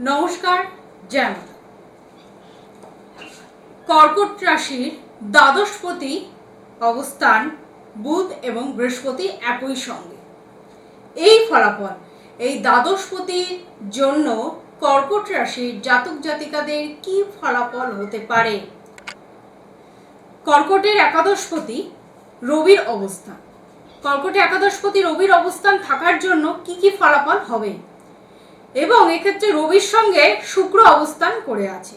নমস্কার, জ্যাম। কর্কট রাশির দ্বাদশপতি অবস্থান বুধ এবং বৃহস্পতি একই সঙ্গে। এই ফলাফল, এই দ্বাদশপতির জন্য কর্কট রাশির জাতক জাতিকাদের কি ফলাফল হতে পারে? কর্কটের একাদশপতি রবির অবস্থান। কর্কটে একাদশপতি রবির অবস্থান থাকার জন্য কি কি ফলাফল হবে? এবং এক্ষেত্রে রবির সঙ্গে শুক্র অবস্থান করে আছে।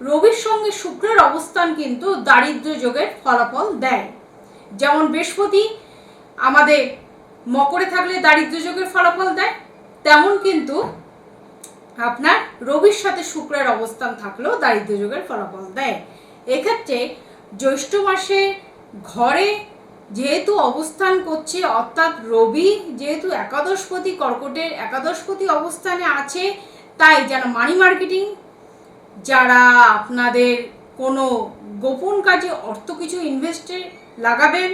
রবির সঙ্গে শুক্রের অবস্থান কিন্তু দারিদ্র যোগের ফলাফল দেয়। যেমন বৃহস্পতি আমাদের মকরে থাকলে দারিদ্র যোগের ফলাফল দেয়, তেমন কিন্তু আপনার রবির সাথে শুক্রের অবস্থান থাকলেও দারিদ্র যোগের ফলাফল দেয়। এক্ষেত্রে জ্যৈষ্ঠ মাসে ঘরে যেহেতু অবস্থান করছে অর্থাৎ রবি, যেহেতু একাদশপতি কর্কটের একাদশপতি অবস্থানে আছে, তাই যারা মানি মার্কেটিং যারা আপনাদের কোনো গোপন কাজে অর্থ কিছু ইনভেস্টে লাগাবেন,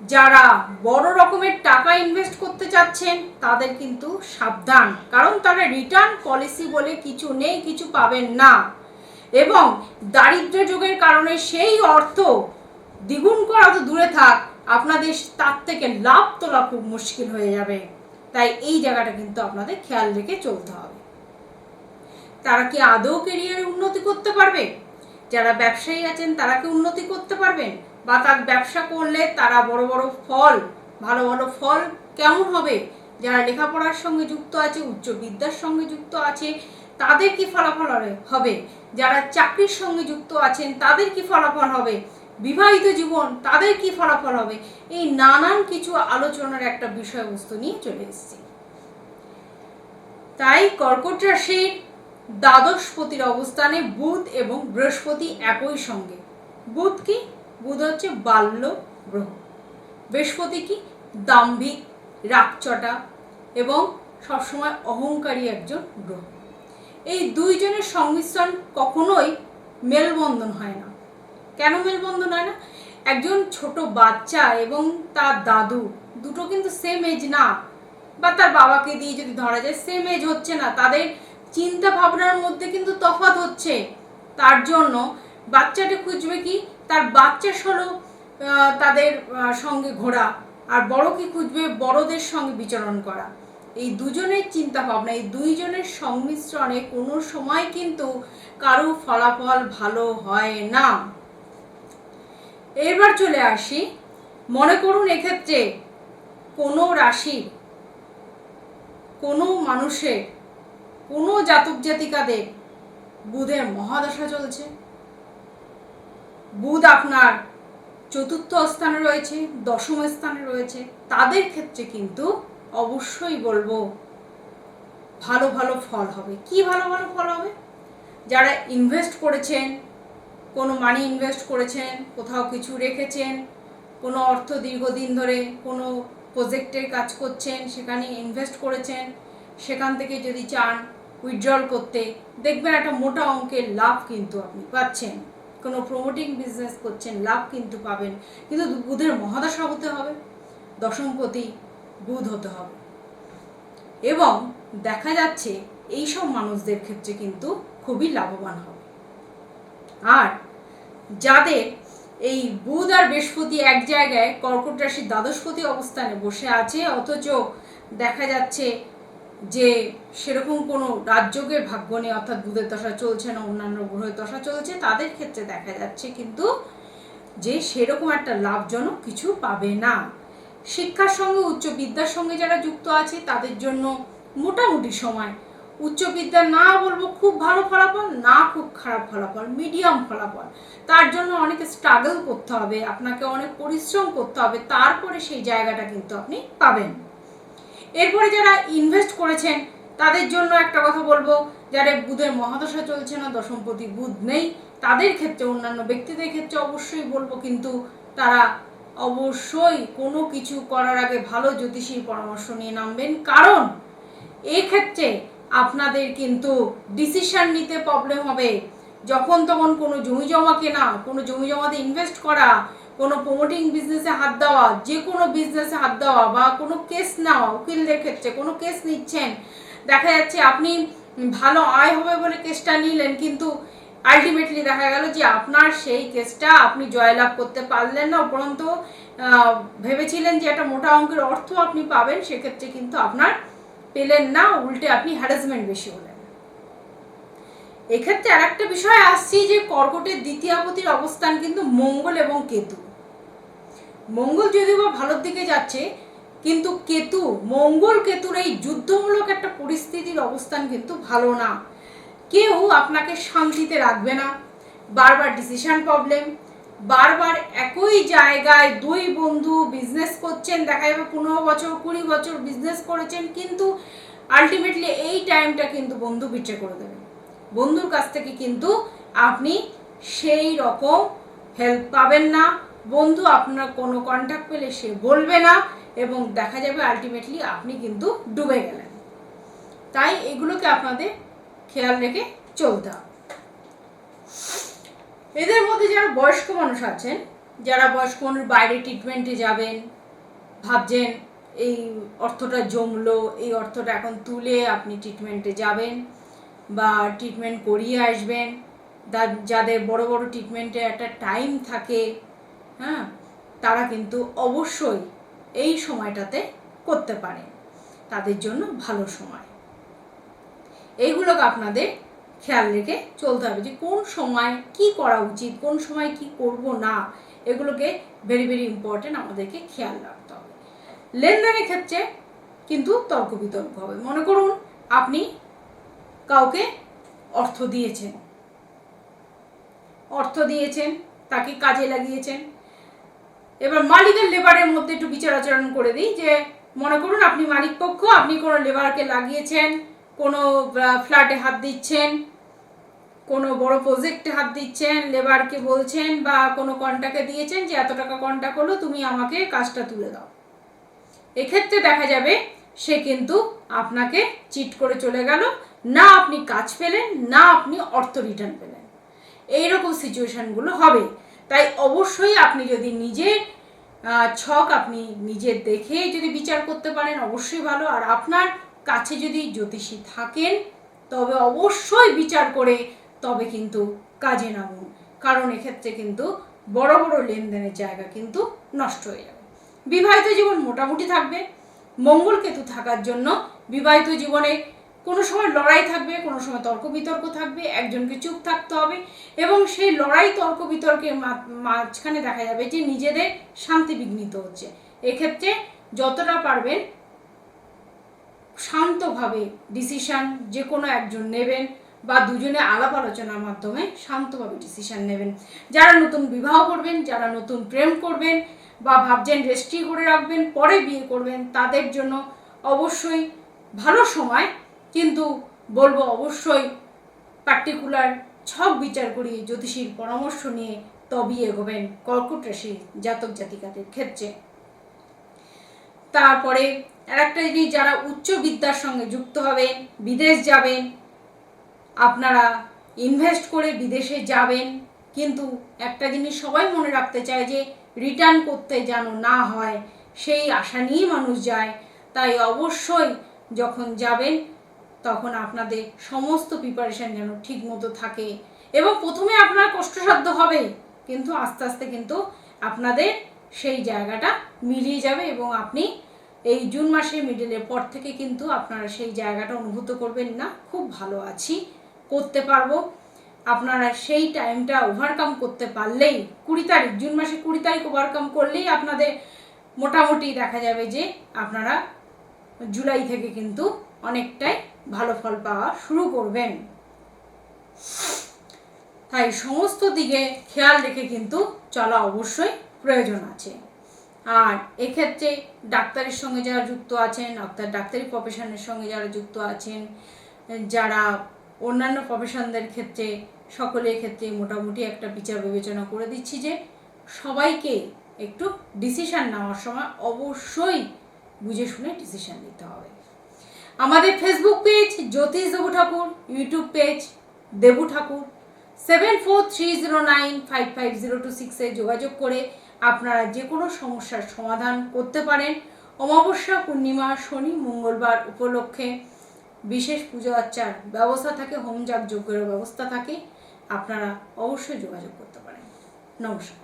যারা বড় রকমের টাকা ইনভেস্ট করতে চাচ্ছেন, তাদের কিন্তু সাবধান। কারণ তারা রিটার্ন পলিসি বলে কিছু নেই, কিছু পাবেন না। এবং দারিদ্র যুগের কারণে সেই অর্থ দ্বিগুণ করা তো দূরে থাক, আপনাদের তার থেকে লাভ তোলা খুব মুশকিল হয়ে যাবে। তাই এই জায়গাটা কিন্তু আপনাদের খেয়াল রেখে চলতে হবে। তারা কি আদৌ কেরিয়ারে উন্নতি করতে পারবে? যারা ব্যবসায়ী আছেন, তারা কি উন্নতি করতে পারবেন? বা তার ব্যবসা করলে তারা বড় বড় ফল, ভালো ভালো ফল কেমন হবে? যারা লেখাপড়ার সঙ্গে যুক্ত আছে, উচ্চ বিদ্যার সঙ্গে যুক্ত আছে, তাদের কি ফলাফল হবে- যারা চাকরির সঙ্গে যুক্ত আছেন, তাদের কি ফলাফল হবে? বিবাহিত জীবন, তাদের কি ফলাফল হবে? এই নানান কিছু আলোচনার একটা বিষয়বস্তু নিয়ে চলে এসেছি। তাই কর্কট রাশির দ্বাদশপতির অবস্থানে বুধ এবং বৃহস্পতি একই সঙ্গে। বুধ কি? বুধ হচ্ছে বাল্য গ্রহ। বৃহস্পতি কি? দাম্ভিক, রাগচটা এবং সবসময় অহংকারী একজন গ্রহ। এই দুইজনের সংমিশ্রণ কখনোই মেলবন্ধন হয় না। কেন মেলবন্ধন হয় না? একজন ছোট বাচ্চা এবং তার দাদু, দুটো কিন্তু সেম এজ না। বা তার বাবাকে দিয়ে যদি ধরা যায় সেম এজ হচ্ছে না। তাদের চিন্তা ভাবনার মধ্যে কিন্তু তফাৎ হচ্ছে। তার জন্য বাচ্চাটা খুঁজবে কি? তার বাচ্চা সলো তাদের সঙ্গে ঘোরা। আর বড় কি খুঁজবে? বড়দের সঙ্গে বিচরণ করা। এই দুজনের চিন্তা ভাবনা এই দুইজনের সংমিশ্রণে কোনো সময় কিন্তু কারও ফলাফল ভালো হয় না। এবার চলে আসি। মনে করুন এক্ষেত্রে কোনো রাশির কোনো মানুষের, কোনো জাতক জাতিকাদের বুধের মহাদশা চলছে। বুধ আপনার চতুর্থ স্থানে রয়েছে, দশম স্থানে রয়েছে। তাদের ক্ষেত্রে কিন্তু অবশ্যই বলব ভালো ভালো ফল হবে। কি ভালো ভালো ফল হবে? যারা ইনভেস্ট করেছেন কোনো মানি ইনভেস্ট করেছেন, কোথাও কিছু রেখেছেন, কোনো অর্থ দীর্ঘদিন ধরে কোনো প্রজেক্টের কাজ করছেন, সেখানে ইনভেস্ট করেছেন, সেখান থেকে যদি চান উইথড্রল করতে, দেখবেন একটা মোটা অঙ্কের লাভ কিন্তু আপনি পাচ্ছেন। কোনো প্রমোটিং বিজনেস করছেন, লাভ কিন্তু পাবেন। কিন্তু বুধের মহাদশা হতে হবে দশমপতি বুধ হতে হবে। এবং দেখা যাচ্ছে এই সব মানুষদের ক্ষেত্রে কিন্তু খুবই লাভবান হবে। আর যাদের এই বুধ আর বৃহস্পতি এক জায়গায় কর্কট রাশির দ্বাদশপতি অবস্থানে বসে আছে, অথচ দেখা যাচ্ছে যে সেরকম কোনো রাজযোগের ভাগ্য নেই, অর্থাৎ বুধের দশা চলছে না, অন্যান্য গ্রহের দশা চলছে, তাদের ক্ষেত্রে দেখা যাচ্ছে কিন্তু যে সেরকম একটা লাভজনক কিছু পাবে না। শিক্ষার সঙ্গে, উচ্চ বিদ্যার সঙ্গে যারা যুক্ত আছে, তাদের জন্য মোটামুটি সময় উচ্চ বিদ্যা না বলব, খুব ভালো ফলাফল, না খুব খারাপ ফলাফল মিডিয়াম ফলাফল। তার জন্য অনেক স্ট্রাগল করতে হবে, আপনাকে অনেক পরিশ্রম করতে হবে, তারপরে সেই জায়গাটা কিন্তু আপনি পাবেন। এরপরে যারা ইনভেস্ট করেছেন, তাদের জন্য একটা কথা বলব, যারা বুধের মহাদশা চলছে না, দশমপতি বুধ নেই, তাদের ক্ষেত্রে, অন্যান্য ব্যক্তিদের ক্ষেত্রে অবশ্যই বলব কিন্তু তারা অবশ্যই কোনো কিছু করার আগে ভালো জ্যোতিষীর পরামর্শ নিয়ে নামবেন। কারণ এক্ষেত্রে আপনাদের কিন্তু ডিসিশন নিতে প্রবলেম হবে। যখন তখন কোনো জমি জমা কেনা, কোনো জমি জমাতে ইনভেস্ট করা, কোনো প্রমোটিং বিজনেসে হাত দেওয়া, যে কোনো বিজনেসে হাত দেওয়া বা কোনো কেস নেওয়া উকিলদের ক্ষেত্রে কোনো কেস নিচ্ছেন, দেখা যাচ্ছে আপনি ভালো আয় হবে বলে কেসটা নিলেন, কিন্তু আলটিমেটলি দেখা গেল যে আপনার সেই কেসটা আপনি জয়লাভ করতে পারলেন না, উপরন্ত ভেবেছিলেন যে একটা মোটা অঙ্কের অর্থ আপনি পাবেন, সেক্ষেত্রে কিন্তু আপনার পেলেন না, উল্টে আপনি হ্যারাসমেন্ট বেশি হলেন এক্ষেত্রে আর একটা বিষয় আসছি যে কর্কটের দ্বিতীয়াপতির অবস্থান কিন্তু মঙ্গল এবং কেতু। মঙ্গল যদিও বা ভালোর দিকে যাচ্ছে, কিন্তু কেতু, মঙ্গল কেতুর এই যুদ্ধমূলক একটা পরিস্থিতির অবস্থান কিন্তু ভালো না। কেউ আপনাকে শান্তিতে রাখবে না, বারবার ডিসিশন প্রবলেম বারবার একই জায়গায় দুই বন্ধু বিজনেস করছেন, দেখা যাবে পনেরো বছর, কুড়ি বছর বিজনেস করেছেন, কিন্তু আলটিমেটলি এই টাইমটা কিন্তু বন্ধু বিচে করে দেবে। বন্ধুর কাছ থেকে কিন্তু আপনি সেই রকম হেল্প পাবেন না। বন্ধু আপনার কোনো কন্ট্যাক্ট পেলে সে বলবে না এবং দেখা যাবে আলটিমেটলি আপনি কিন্তু ডুবে গেলেন। তাই এগুলোকে আপনাদের খেয়াল রেখে চলতে হবে। এদের মধ্যে যারা বয়স্ক মানুষ আছেন, যারা বয়স্ক মানুষ বাইরে ট্রিটমেন্টে যাবেন, ভাবছেন এই অর্থটা জমলো, এই অর্থটা এখন তুলে আপনি ট্রিটমেন্টে যাবেন বা ট্রিটমেন্ট করিয়ে আসবেন যাদের বড় বড় ট্রিটমেন্টে একটা টাইম থাকে হ্যাঁ তারা কিন্তু অবশ্যই এই সময়টাতে করতে পারেন। তাদের জন্য ভালো সময়। এইগুলোকে আপনাদের খেয়াল রেখে চলতে হবে যে কোন সময় কি করা উচিত, কোন সময় কি করব না, এগুলোকে ভেরি ভেরি ইম্পর্টেন্ট আমাদেরকে খেয়াল রাখতে হবে। লেনদেনের ক্ষেত্রে কিন্তু তর্ক বিতর্ক হবে। মনে করুন আপনি কাউকে অর্থ দিয়েছেন। অর্থ দিয়েছেন, তাকে কাজে লাগিয়েছেন। এবার মালিক আর লেবারের মধ্যে একটু বিচার আচরণ করে দিই যে মনে করুন আপনি মালিক পক্ষ আপনি কোনো লেবারকে লাগিয়েছেন, কোনো ফ্ল্যাটে হাত দিচ্ছেন কোনো বড় প্রজেক্টে হাত দিচ্ছেন লেবারকে বলছেন বা কোনো কন্ট্যাক্টে দিয়েছেন যে এত টাকা কন্ট্যাক্ট হলো, তুমি আমাকে কাজটা তুলে দাও। এক্ষেত্রে দেখা যাবে সে কিন্তু আপনাকে চিট করে চলে গেল, না আপনি কাজ পেলেন, না আপনি অর্থ রিটার্ন পেলেন। এইরকম সিচুয়েশনগুলো হবে। তাই অবশ্যই আপনি যদি নিজের ছক আপনি নিজে দেখে যদি বিচার করতে পারেন, অবশ্যই ভালো। আর আপনার কাছে যদি জ্যোতিষী থাকেন, তবে অবশ্যই বিচার করে তবে কিন্তু কাজে নামুন কারণ এক্ষেত্রে কিন্তু বড় বড় লেনদেনের জায়গা কিন্তু নষ্ট হয়ে যাবে। বিবাহিত জীবন মোটামুটি থাকবে। মঙ্গল কেতু থাকার জন্য বিবাহিত জীবনে কোনো সময় লড়াই থাকবে, কোনো সময় তর্ক বিতর্ক থাকবে, একজনকে চুপ থাকতে হবে এবং সেই লড়াই তর্ক বিতর্কের মাঝখানে দেখা যাবে যে নিজেদের শান্তি বিঘ্নিত হচ্ছে। এক্ষেত্রে যতটা পারবেন শান্তভাবে ডিসিশন যে কোনো একজন নেবেন। বা দুজনে আলাপ আলোচনার মাধ্যমে শান্তভাবে ডিসিশন নেবেন। যারা নতুন বিবাহ করবেন, যারা নতুন প্রেম করবেন বা ভাবছেন রেস্ট্রি করে রাখবেন, পরে বিয়ে করবেন, তাদের জন্য অবশ্যই ভালো সময়। কিন্তু বলব অবশ্যই পার্টিকুলার ছক বিচার করিয়ে জ্যোতিষীর পরামর্শ নিয়ে তবেই এগোবেন কর্কট রাশি জাতক জাতিকাদের ক্ষেত্রে। তারপরে আরেকটা জিনিস, যারা উচ্চ বিদ্যার সঙ্গে যুক্ত হবেন বিদেশ যাবেন আপনারা ইনভেস্ট করে বিদেশে যাবেন, কিন্তু একটা জিনিস সবাই মনে রাখতে চায় যে রিটার্ন করতে যেন না হয়, সেই আশা নিয়েই মানুষ যায়। তাই অবশ্যই যখন যাবেন, তখন আপনাদের সমস্ত প্রিপারেশন যেন ঠিক মতো থাকে। এবং প্রথমে আপনার কষ্টসাধ্য হবে, কিন্তু আস্তে আস্তে কিন্তু আপনাদের সেই জায়গাটা মিলিয়ে যাবে এবং আপনি এই জুন মাসের মিডলের পর থেকে কিন্তু আপনারা সেই জায়গাটা অনুভূত করবেন না। খুব ভালো আছি। করতে পারব। আপনারা সেই টাইমটা ওভারকাম করতে পারলেই কুড়ি তারিখ, জুন মাসে কুড়ি তারিখ ওভারকাম করলেই আপনাদের মোটামুটি দেখা যাবে যে আপনারা জুলাই থেকে কিন্তু অনেকটাই ভালো ফল পাওয়া শুরু করবেন। তাই সমস্ত দিকে খেয়াল রেখে কিন্তু চলা অবশ্যই প্রয়োজন আছে। আর এক্ষেত্রে ডাক্তারের সঙ্গে যারা যুক্ত আছেন ডাক্তার ডাক্তারি প্রফেশনের সঙ্গে যারা যুক্ত আছেন, যারা অন্যান্য প্রফেশনদের ক্ষেত্রে, সকলের ক্ষেত্রে মোটামুটি একটা বিচার বিবেচনা করে দিচ্ছি যে, সবাইকে একটু ডিসিশান নেওয়ার সময় অবশ্যই বুঝে শুনে ডিসিশান নিতে হবে। আমাদের ফেসবুক পেজ জ্যোতিষ Debu Thakur YouTube page Debu Thakur. Seven four three zero nine five five zero two সিক্সে যোগাযোগ করে আপনারা যে কোনো সমস্যার সমাধান করতে পারেন। অমাবস্যা, পূর্ণিমা, শনি, মঙ্গলবার উপলক্ষে বিশেষ পুজো আর্চার ব্যবস্থা থাকে, হোম যাগ ব্যবস্থা থাকে। আপনারা অবশ্যই যোগাযোগ করতে পারেন। নমস্কার।